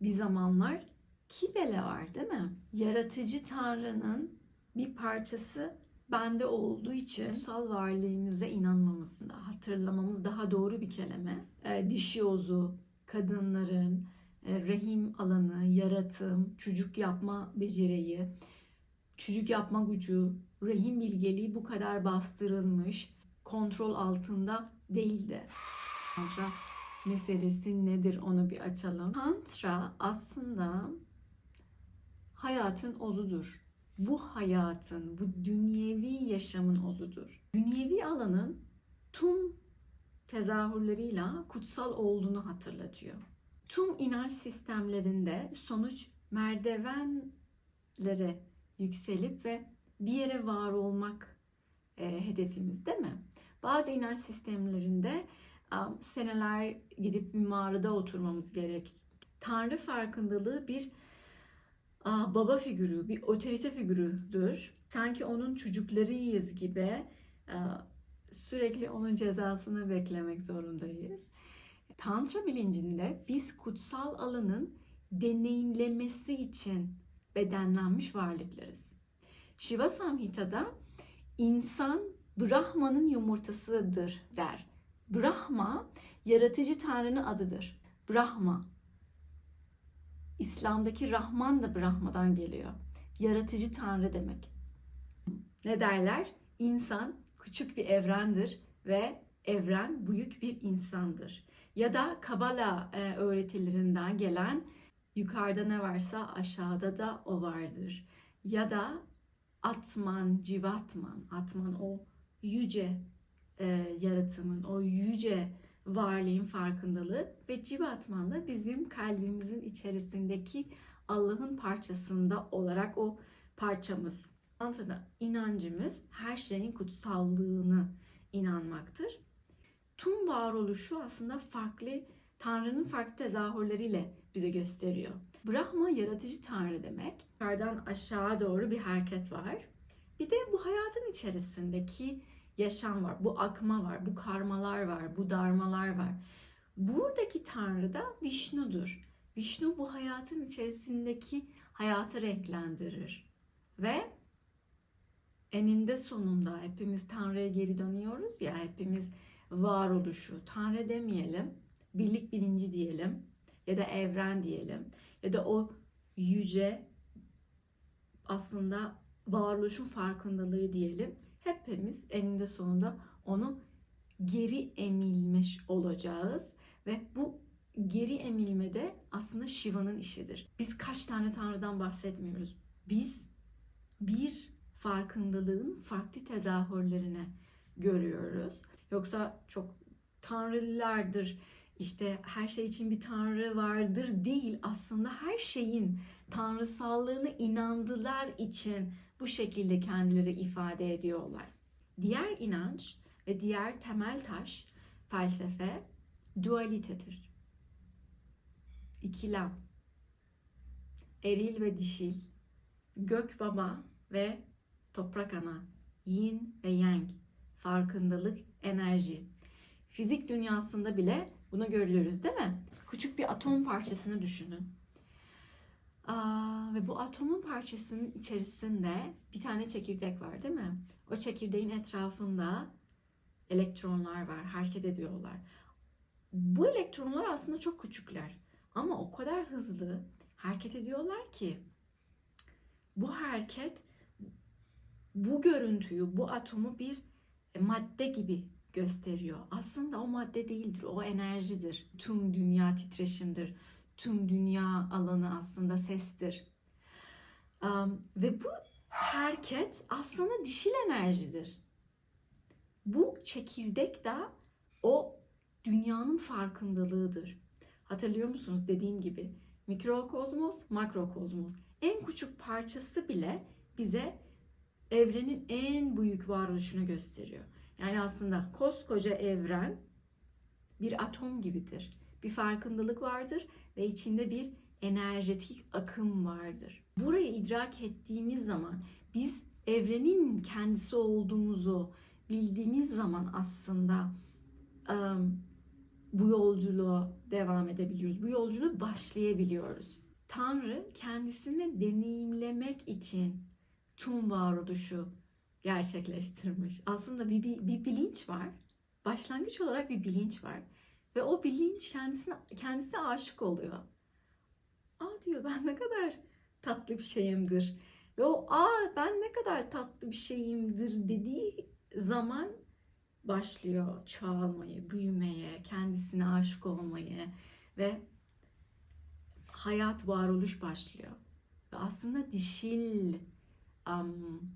bir zamanlar Kibele var değil mi? Yaratıcı Tanrı'nın bir parçası bende olduğu için kutsal varlığımıza inanmamız, hatırlamamız daha doğru bir kelime. E, dişi ozu, kadınların, e, rahim alanı, yaratım, çocuk yapma beceriyi, çocuk yapma gücü, rahim bilgeliği bu kadar bastırılmış, kontrol altında değildi. Tantra meselesi nedir onu bir açalım. Tantra aslında hayatın ozudur. Bu hayatın, bu dünyevi yaşamın ozudur. Dünyevi alanın tüm tezahürleriyle kutsal olduğunu hatırlatıyor. Tüm inanç sistemlerinde sonuç merdivenlere yükselip ve bir yere var olmak e, hedefimiz değil mi? Bazı inanç sistemlerinde seneler gidip bir mağarada oturmamız gerek. Tanrı farkındalığı bir ah, baba figürü, bir otorite figürüdür. Sanki onun çocuklarıyız gibi ah, sürekli onun cezasını beklemek zorundayız. Tantra bilincinde biz kutsal alanın deneyimlemesi için bedenlenmiş varlıklarız. Shiva Samhita'da insan Brahma'nın yumurtasıdır der. Brahma yaratıcı tanrının adıdır. Brahma. İslam'daki Rahman da Brahma'dan geliyor. Yaratıcı tanrı demek. Ne derler? İnsan küçük bir evrendir ve evren büyük bir insandır. Ya da Kabala e, öğretilerinden gelen yukarıda ne varsa aşağıda da o vardır. Ya da Atman, Civatman, Atman o yüce e, yaratımın, o yüce varlığın farkındalığı ve Civatman da bizim kalbimizin içerisindeki Allah'ın parçasında olarak o parçamız. Tantra'da inancımız her şeyin kutsallığını inanmaktır. Tüm varoluşu aslında farklı Tanrı'nın farklı tezahürleriyle bize gösteriyor. Brahma yaratıcı Tanrı demek. Yukarıdan aşağı doğru bir hareket var. Bir de bu hayatın içerisindeki yaşam var, bu akma var, bu karmalar var, bu darmalar var. Buradaki Tanrı da Vishnu'dur. Vishnu bu hayatın içerisindeki hayatı renklendirir. Ve eninde sonunda hepimiz Tanrı'ya geri dönüyoruz ya, hepimiz varoluşu, Tanrı demeyelim, birlik bilinci diyelim ya da evren diyelim ya da o yüce aslında varoluşun farkındalığı diyelim. Hepimiz eninde sonunda onu geri emilmiş olacağız ve bu geri emilmede aslında Shiva'nın işidir. Biz kaç tane tanrıdan bahsetmiyoruz. Biz bir farkındalığın farklı tezahürlerine görüyoruz. Yoksa çok tanrılardır, işte her şey için bir tanrı vardır değil. Aslında her şeyin tanrısallığına inandılar için bu şekilde kendileri ifade ediyorlar. Diğer inanç ve diğer temel taş felsefe dualitedir. İkilem, eril ve dişil, gök baba ve toprak ana, yin ve yang, farkındalık, enerji. Fizik dünyasında bile bunu görüyoruz değil mi? Küçük bir atom parçasını düşünün. Aa, ve bu atomun parçasının içerisinde bir tane çekirdek var değil mi? O çekirdeğin etrafında elektronlar var, hareket ediyorlar. Bu elektronlar aslında çok küçükler. Ama o kadar hızlı hareket ediyorlar ki bu hareket bu görüntüyü, bu atomu bir madde gibi gösteriyor. Aslında o madde değildir, o enerjidir. Tüm dünya titreşimdir. Tüm dünya alanı aslında sestir. Um, ve bu hareket aslında dişil enerjidir. Bu çekirdek de o dünyanın farkındalığıdır. Hatırlıyor musunuz dediğim gibi mikrokozmos, makrokozmos. En küçük parçası bile bize evrenin en büyük varoluşunu gösteriyor. Yani aslında koskoca evren bir atom gibidir. Bir farkındalık vardır ve içinde bir enerjetik akım vardır. Burayı idrak ettiğimiz zaman biz evrenin kendisi olduğumuzu bildiğimiz zaman aslında bu yolculuğa devam edebiliyoruz. Bu yolculuğu başlayabiliyoruz. Tanrı kendisini deneyimlemek için tüm varoluşu gerçekleştirmiş. Aslında bir, bir, bir bilinç var. Başlangıç olarak bir bilinç var. Ve o bilinç kendisine kendisi aşık oluyor. Aa diyor ben ne kadar tatlı bir şeyimdir. Ve o aa ben ne kadar tatlı bir şeyimdir dediği zaman başlıyor çoğalmayı, büyümeye, kendisine aşık olmayı ve hayat, varoluş başlıyor. Ve aslında dişil um,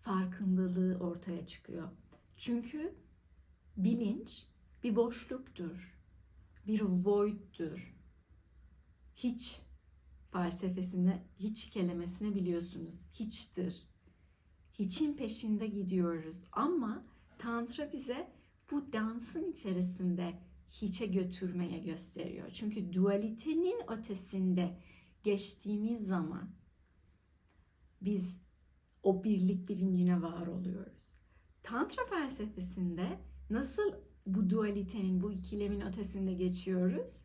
farkındalığı ortaya çıkıyor. Çünkü bilinç bir boşluktur, bir void'dur. Hiç felsefesine, hiç kelimesini biliyorsunuz. Hiçtir. Hiçin peşinde gidiyoruz ama Tantra bize bu dansın içerisinde hiçe götürmeye gösteriyor. Çünkü dualitenin ötesinde geçtiğimiz zaman biz o birlik bilincine var oluyoruz. Tantra felsefesinde nasıl bu dualitenin, bu ikilemin ötesinde geçiyoruz?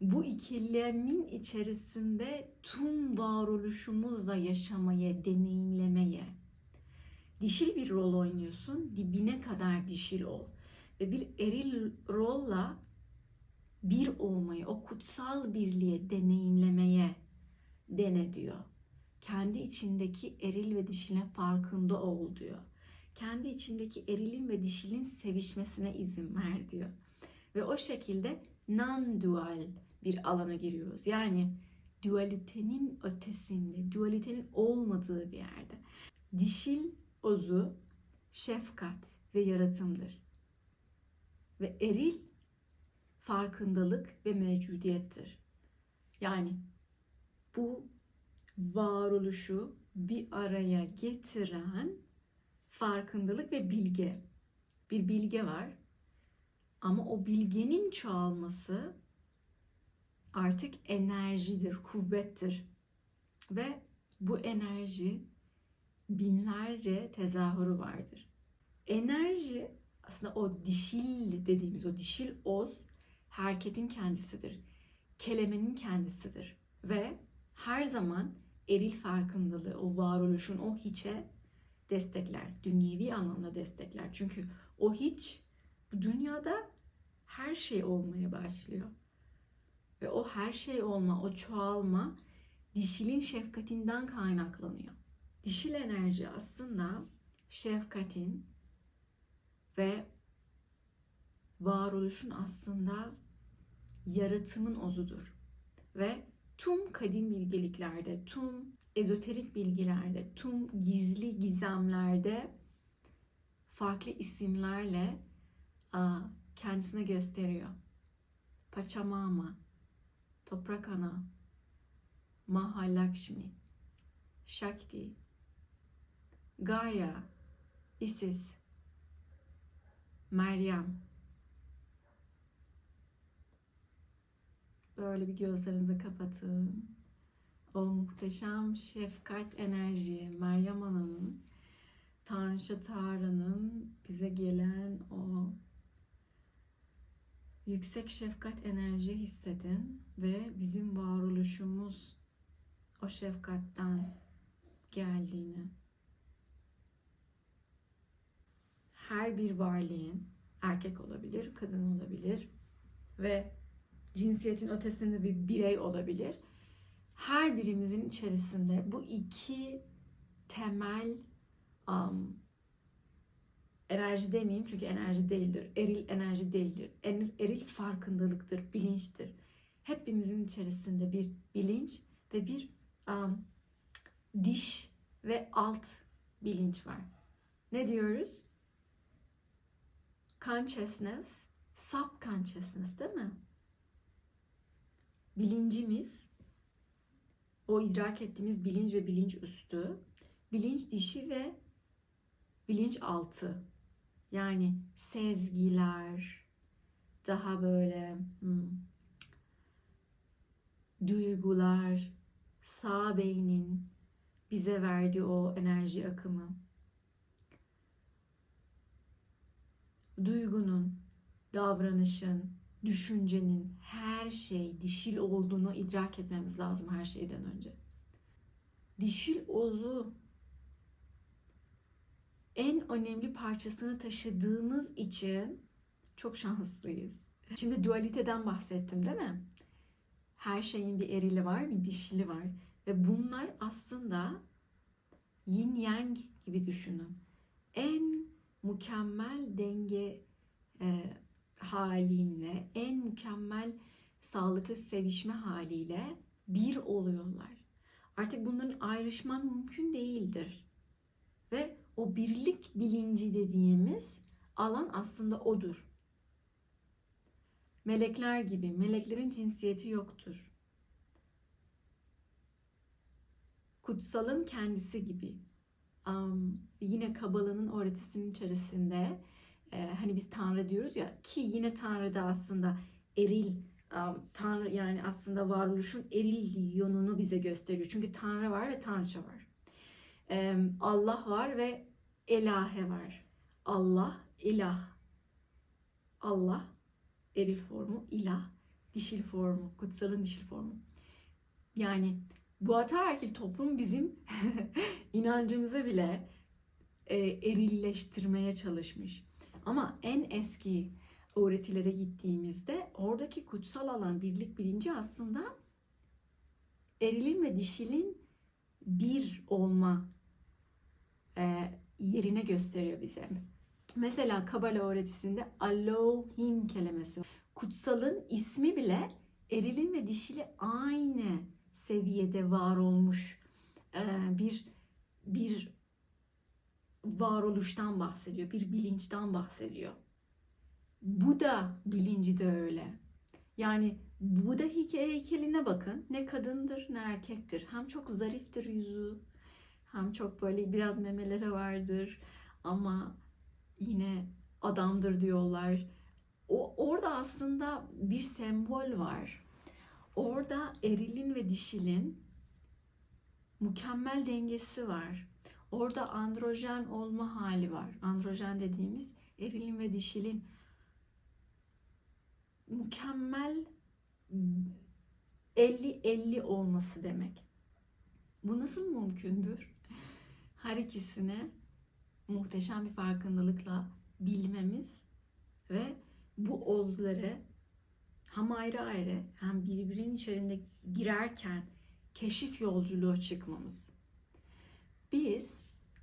Bu ikilemin içerisinde tüm varoluşumuzla yaşamaya, deneyimlemeye. Dişil bir rol oynuyorsun, dibine kadar dişil ol. Ve bir eril rolla bir olmayı, o kutsal birliğe deneyimlemeye dene diyor. Kendi içindeki eril ve dişilin farkında ol diyor. Kendi içindeki erilin ve dişilin sevişmesine izin ver diyor. Ve o şekilde non-dual bir alana giriyoruz. Yani dualitenin ötesinde, dualitenin olmadığı bir yerde. Dişil ozu şefkat ve yaratımdır. Ve eril farkındalık ve mevcudiyettir. Yani bu varoluşu bir araya getiren farkındalık ve bilge. Bir bilge var. Ama o bilgenin çoğalması artık enerjidir, kuvvettir. Ve bu enerji binlerce tezahürü vardır. Enerji aslında o dişil dediğimiz o dişil oz hareketin kendisidir. Kelimenin kendisidir. Ve her zaman eril farkındalığı, o varoluşun o hiçe destekler. Dünyevi anlamda destekler. Çünkü o hiç bu dünyada her şey olmaya başlıyor. Ve o her şey olma, o çoğalma dişilin şefkatinden kaynaklanıyor. Dişil enerji aslında şefkatin ve varoluşun aslında yaratımın ozudur. Ve tüm kadim bilgeliklerde, tüm ezoterik bilgilerde, tüm gizli gizemlerde farklı isimlerle kendisine gösteriyor. Pachamama, Toprak Ana, Mahalakshmi, Shakti, Gaia, Isis, Meryem. Böyle bir gözlerinizi kapatın. O muhteşem şefkat enerji, Meryem Ana'nın, Tanrıça Tara'nın bize gelen o yüksek şefkat enerji hissedin ve bizim varoluşumuz o şefkatten geldiğini her bir varlığın erkek olabilir, kadın olabilir ve cinsiyetin ötesinde bir birey olabilir. Her birimizin içerisinde bu iki temel um, enerji demeyeyim çünkü enerji değildir. Eril enerji değildir. Eril, farkındalıktır, bilinçtir. Hepimizin içerisinde bir bilinç ve bir um, diş ve alt bilinç var. Ne diyoruz? Consciousness, subconsciousness değil mi? Bilincimiz, o idrak ettiğimiz bilinç ve bilinç üstü, bilinç dişi ve bilinç altı yani sezgiler, daha böyle hmm, duygular, sağ beynin bize verdiği o enerji akımı. duygunun, davranışın, düşüncenin her şey dişil olduğunu idrak etmemiz lazım her şeyden önce. Dişil ozu en önemli parçasını taşıdığımız için çok şanslıyız. Şimdi dualiteden bahsettim değil mi? Her şeyin bir erili var, bir dişili var. Ve bunlar aslında yin yang gibi düşünün. En mükemmel denge e, haliyle, en mükemmel sağlıklı sevişme haliyle bir oluyorlar. Artık bunların ayrışman mümkün değildir. Ve o birlik bilinci dediğimiz alan aslında odur. Melekler gibi, meleklerin cinsiyeti yoktur. Kutsalın kendisi gibi. Um, yine Kabala'nın öğretisinin içerisinde e, hani biz Tanrı diyoruz ya ki yine Tanrı'da aslında eril Tanrı yani aslında varoluşun eril yönünü bize gösteriyor. Çünkü Tanrı var ve Tanrıça var. Allah var ve Elahe var. Allah, ilah. Allah, eril formu, ilah, dişil formu, kutsalın dişil formu. Yani bu ataerkil toplum bizim inancımıza bile e, erilleştirmeye çalışmış. Ama en eski öğretilere gittiğimizde oradaki kutsal alan birlik bilinci aslında erilin ve dişilin bir olma e, yerine gösteriyor bize. Mesela Kabala öğretisinde Elohim kelimesi. Kutsalın ismi bile erilin ve dişili aynı seviyede var olmuş e, bir bir varoluştan bahsediyor, bir bilinçten bahsediyor. Bu da bilinci de öyle. Yani Buda heykeline bakın. Ne kadındır ne erkektir. Hem çok zariftir yüzü, hem çok böyle biraz memeleri vardır ama yine adamdır diyorlar. O orada aslında bir sembol var. Orada erilin ve dişilin mükemmel dengesi var. Orada androjen olma hali var. Androjen dediğimiz erilin ve dişilin mükemmel 50-50 olması demek. Bu nasıl mümkündür? Her ikisine muhteşem bir farkındalıkla bilmemiz ve bu ozları hem ayrı ayrı hem birbirinin içerisinde girerken keşif yolculuğu çıkmamız. Biz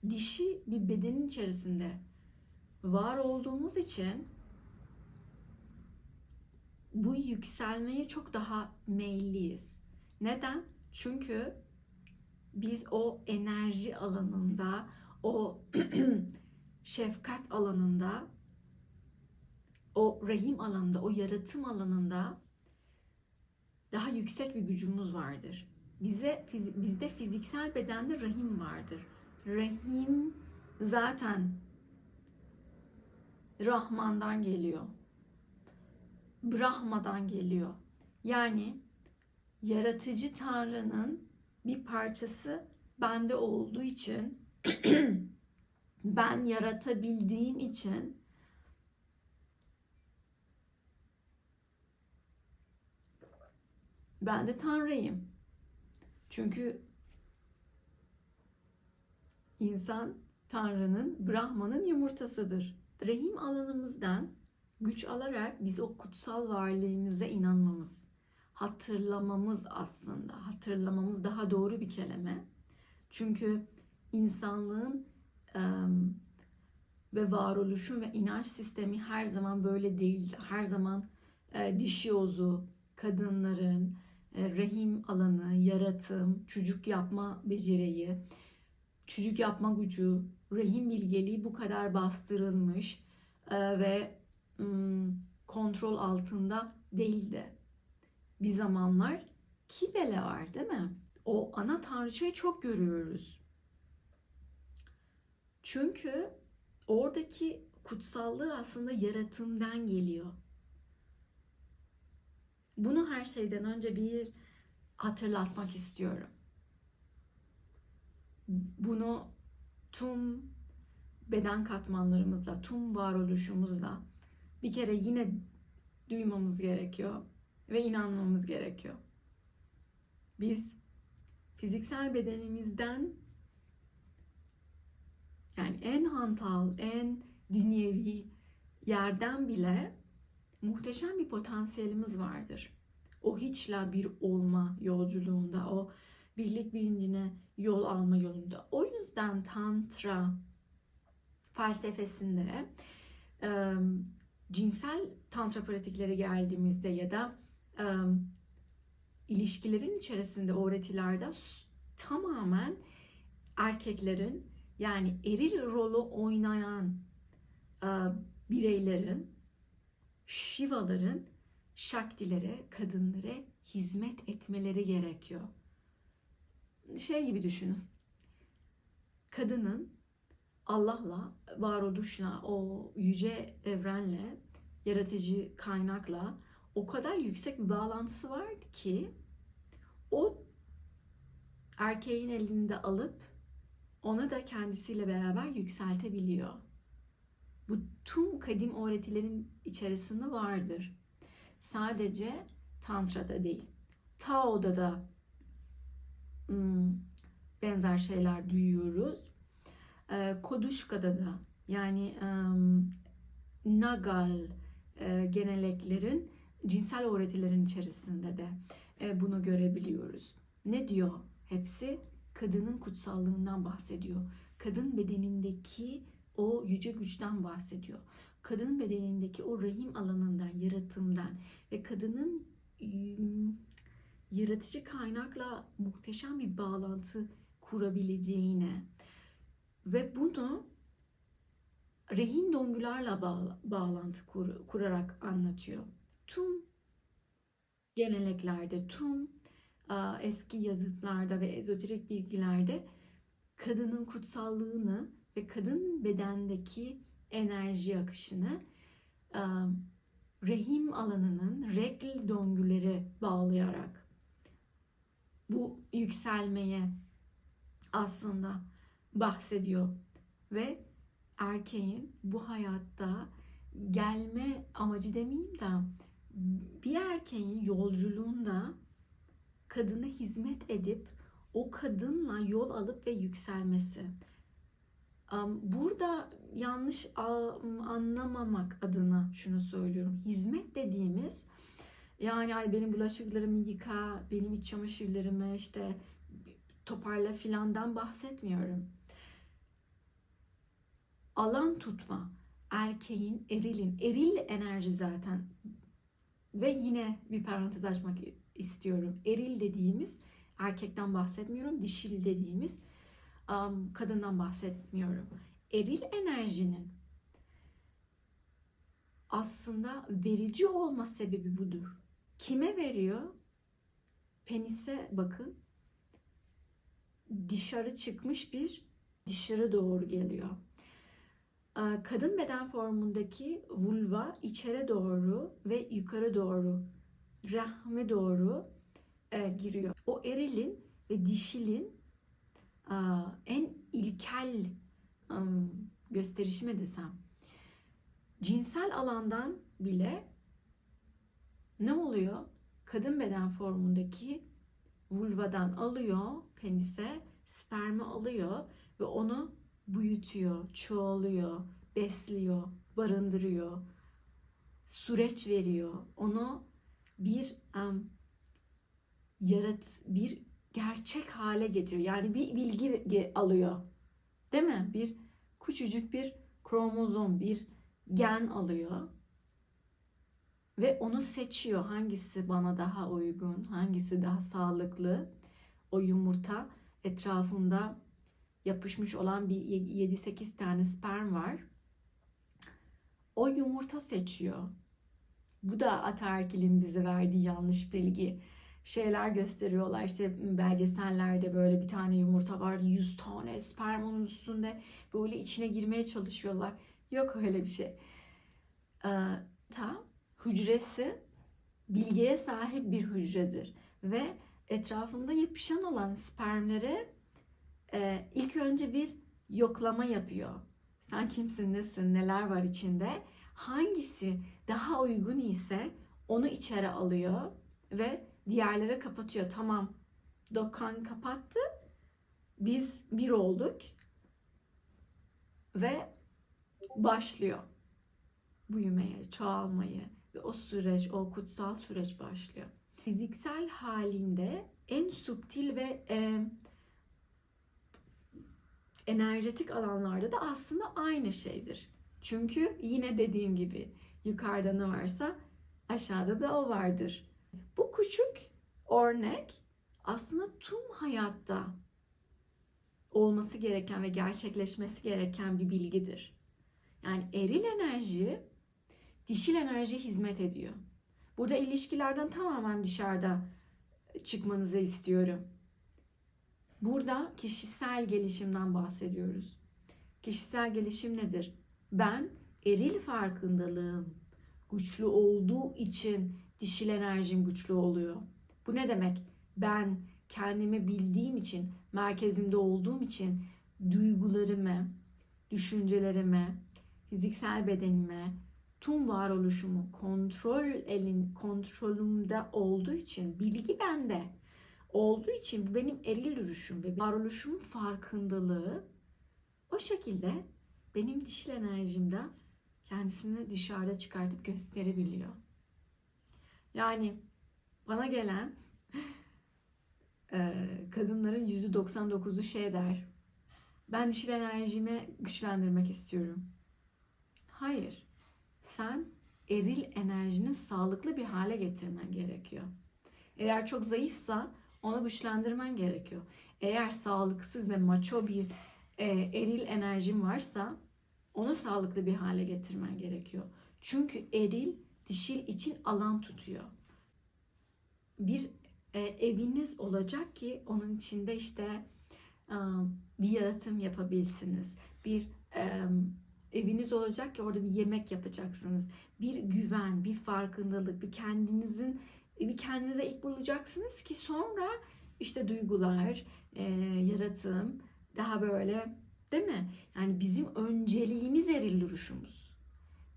dişi bir bedenin içerisinde var olduğumuz için bu yükselmeye çok daha meyilliyiz. Neden? Çünkü biz o enerji alanında, o şefkat alanında, o rahim alanında, o yaratım alanında daha yüksek bir gücümüz vardır. Bize bizde fiziksel bedende rahim vardır. Rahim zaten Rahman'dan geliyor. Brahma'dan geliyor. Yani yaratıcı Tanrı'nın bir parçası bende olduğu için ben yaratabildiğim için ben de Tanrıyım. Çünkü insan Tanrı'nın, Brahman'ın yumurtasıdır. Rahim alanımızdan güç alarak biz o kutsal varlığımıza inanmamız, hatırlamamız aslında. Hatırlamamız daha doğru bir kelime. Çünkü insanlığın ve varoluşun ve inanç sistemi her zaman böyle değil. Her zaman dişi ozu, kadınların, rahim alanı, yaratım, çocuk yapma beceriyi, çocuk yapma gücü, rahim bilgeliği bu kadar bastırılmış e, ve kontrol altında değildi. Bir zamanlar Kibele var değil mi? O ana tanrıçayı çok görüyoruz. Çünkü oradaki kutsallığı aslında yaratımdan geliyor. Bunu her şeyden önce bir hatırlatmak istiyorum. Bunu tüm beden katmanlarımızla, tüm varoluşumuzla bir kere yine duymamız gerekiyor ve inanmamız gerekiyor. Biz fiziksel bedenimizden yani en hantal, en dünyevi yerden bile muhteşem bir potansiyelimiz vardır. O hiçle bir olma yolculuğunda, o birlik bilincine yol alma yolunda. O yüzden Tantra felsefesinde e, cinsel tantra pratikleri geldiğimizde ya da e, ilişkilerin içerisinde öğretilerde tamamen erkeklerin yani eril rolü oynayan e, bireylerin, şivaların şaktilere, kadınlara hizmet etmeleri gerekiyor. Şey gibi düşünün. Kadının Allah'la, varoluşla, o yüce evrenle, yaratıcı kaynakla o kadar yüksek bir bağlantısı vardı ki o erkeğin elinde alıp onu da kendisiyle beraber yükseltebiliyor. Bu tüm kadim öğretilerin içerisinde vardır. Sadece Tantra'da değil. Tao'da da hmm, benzer şeyler duyuyoruz. Ee, Koduşka'da da yani Nagal e, genelliklerin cinsel öğretilerin içerisinde de e, bunu görebiliyoruz. Ne diyor hepsi? Kadının kutsallığından bahsediyor. Kadın bedenindeki o yüce güçten bahsediyor. Kadının bedenindeki o rahim alanından, yaratımdan ve kadının yaratıcı kaynakla muhteşem bir bağlantı kurabileceğine ve bunu rehin döngülerle bağ, bağlantı kur, kurarak anlatıyor. Tüm geneleklerde, tüm a, eski yazıtlarda ve ezoterik bilgilerde kadının kutsallığını ve kadın bedendeki enerji akışını a, rahim alanının regl döngüleri bağlayarak bu yükselmeye aslında bahsediyor ve erkeğin bu hayatta gelme amacı demeyeyim de bir erkeğin yolculuğunda kadına hizmet edip o kadınla yol alıp ve yükselmesi. Burada yanlış anlamamak adına şunu söylüyorum. Hizmet dediğimiz yani ay benim bulaşıklarımı yıka, benim iç çamaşırlarımı işte toparla filandan bahsetmiyorum alan tutma erkeğin, erilin, eril enerji zaten ve yine bir parantez açmak istiyorum. Eril dediğimiz erkekten bahsetmiyorum, dişil dediğimiz um, kadından bahsetmiyorum. Eril enerjinin aslında verici olma sebebi budur. Kime veriyor? Penise bakın. Dışarı çıkmış bir dışarı doğru geliyor. Ee, kadın beden formundaki vulva içeri doğru ve yukarı doğru, rahme doğru e, giriyor. O erilin ve dişilin en ilkel gösterişime desem. Cinsel alandan bile ne oluyor? Kadın beden formundaki vulvadan alıyor penise, spermi alıyor ve onu büyütüyor, çoğalıyor, besliyor, barındırıyor, süreç veriyor. Onu bir um, yarat bir gerçek hale getiriyor. Yani bir bilgi alıyor. Değil mi? Bir küçücük bir kromozom, bir gen alıyor. Ve onu seçiyor. Hangisi bana daha uygun, hangisi daha sağlıklı. O yumurta etrafında yapışmış olan bir 7-8 tane sperm var. O yumurta seçiyor. Bu da ataerkilin bize verdiği yanlış bilgi. Şeyler gösteriyorlar işte belgesellerde böyle bir tane yumurta var 100 tane sperm onun üstünde böyle içine girmeye çalışıyorlar. Yok öyle bir şey. Ee, ta hücresi bilgiye sahip bir hücredir ve etrafında yapışan olan spermlere e, ilk önce bir yoklama yapıyor. Sen kimsin, nesin, neler var içinde? Hangisi daha uygun ise onu içeri alıyor ve diğerlere kapatıyor. Tamam. Dokan kapattı. Biz bir olduk ve başlıyor büyümeye, çoğalmayı ve o süreç, o kutsal süreç başlıyor. Fiziksel halinde en subtil ve e, enerjetik alanlarda da aslında aynı şeydir. Çünkü yine dediğim gibi yukarıda ne varsa aşağıda da o vardır. Bu küçük örnek aslında tüm hayatta olması gereken ve gerçekleşmesi gereken bir bilgidir. Yani eril enerji dişil enerjiye hizmet ediyor. Burada ilişkilerden tamamen dışarıda çıkmanızı istiyorum. Burada kişisel gelişimden bahsediyoruz. Kişisel gelişim nedir? Ben eril farkındalığım güçlü olduğu için dişil enerjim güçlü oluyor. Bu ne demek? Ben kendimi bildiğim için, merkezimde olduğum için duygularımı, düşüncelerimi, fiziksel bedenime, tüm varoluşumu kontrol elin kontrolümde olduğu için bilgi bende olduğu için bu benim eril duruşum ve varoluşumun farkındalığı o şekilde benim dişil enerjimde kendisini dışarıda çıkartıp gösterebiliyor. Yani bana gelen e, kadınların %99'u şey der. Ben dişil enerjimi güçlendirmek istiyorum. Hayır. Sen eril enerjini sağlıklı bir hale getirmen gerekiyor. Eğer çok zayıfsa onu güçlendirmen gerekiyor. Eğer sağlıksız ve maço bir e, eril enerjin varsa onu sağlıklı bir hale getirmen gerekiyor. Çünkü eril dişil için alan tutuyor. Bir e, eviniz olacak ki onun içinde işte e, bir yaratım yapabilsiniz. Bir e, eviniz olacak ki orada bir yemek yapacaksınız. Bir güven, bir farkındalık, bir kendinizin bir kendinize ilk bulacaksınız ki sonra işte duygular, e, yaratım daha böyle değil mi? Yani bizim önceliğimiz eril duruşumuz.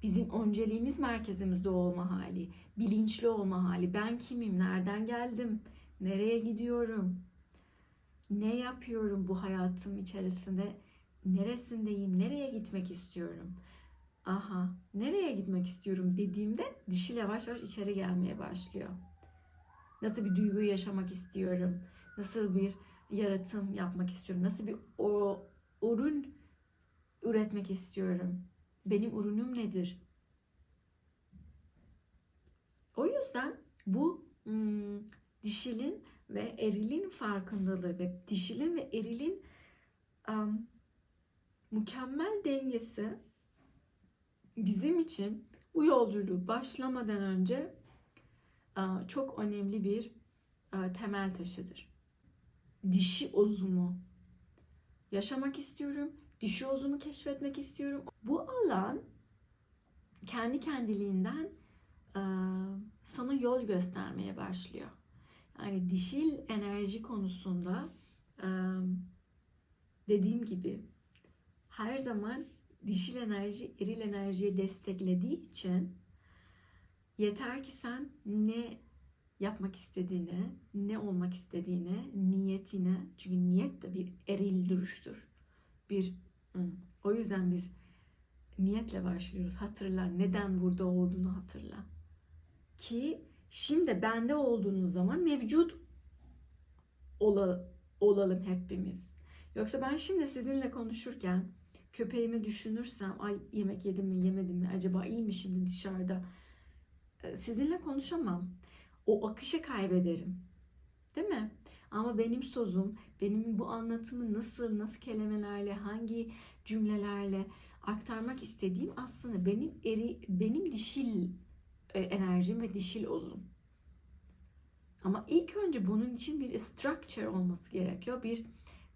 Bizim önceliğimiz merkezimizde olma hali, bilinçli olma hali. Ben kimim, nereden geldim, nereye gidiyorum, ne yapıyorum bu hayatım içerisinde, neresindeyim, nereye gitmek istiyorum. Aha, nereye gitmek istiyorum dediğimde dişil yavaş yavaş içeri gelmeye başlıyor. Nasıl bir duyguyu yaşamak istiyorum, nasıl bir yaratım yapmak istiyorum, nasıl bir o ürün üretmek istiyorum. Benim ürünüm nedir? O yüzden bu hmm, dişilin ve erilin farkındalığı ve dişilin ve erilin um, mükemmel dengesi bizim için bu yolculuğu başlamadan önce çok önemli bir temel taşıdır. Dişi ozumu yaşamak istiyorum. Dişi ozumu keşfetmek istiyorum. Bu alan kendi kendiliğinden sana yol göstermeye başlıyor. Yani dişil enerji konusunda dediğim gibi her zaman dişil enerji eril enerjiye desteklediği için yeter ki sen ne yapmak istediğine, ne olmak istediğine, niyetine. Çünkü niyet de bir eril duruştur. Bir o yüzden biz niyetle başlıyoruz. Hatırla, neden burada olduğunu hatırla. Ki şimdi bende olduğunuz zaman mevcut olalım hepimiz. Yoksa ben şimdi sizinle konuşurken köpeğimi düşünürsem ay yemek yedim mi yemedim mi acaba iyi mi şimdi dışarıda sizinle konuşamam o akışı kaybederim. Değil mi? Ama benim sözüm, benim bu anlatımı nasıl, nasıl kelimelerle, hangi cümlelerle aktarmak istediğim aslında benim eri, benim dişil e, enerjim ve dişil ozum. Ama ilk önce bunun için bir structure olması gerekiyor. Bir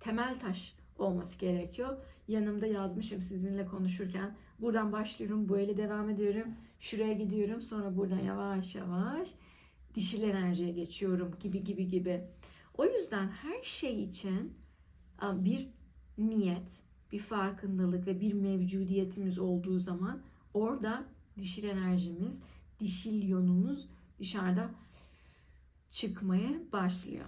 temel taş olması gerekiyor. Yanımda yazmışım sizinle konuşurken. Buradan başlıyorum, bu ele devam ediyorum. Şuraya gidiyorum, sonra buradan yavaş yavaş dişil enerjiye geçiyorum gibi gibi gibi. O yüzden her şey için bir niyet, bir farkındalık ve bir mevcudiyetimiz olduğu zaman orada dişil enerjimiz, dişil yönümüz dışarıda çıkmaya başlıyor.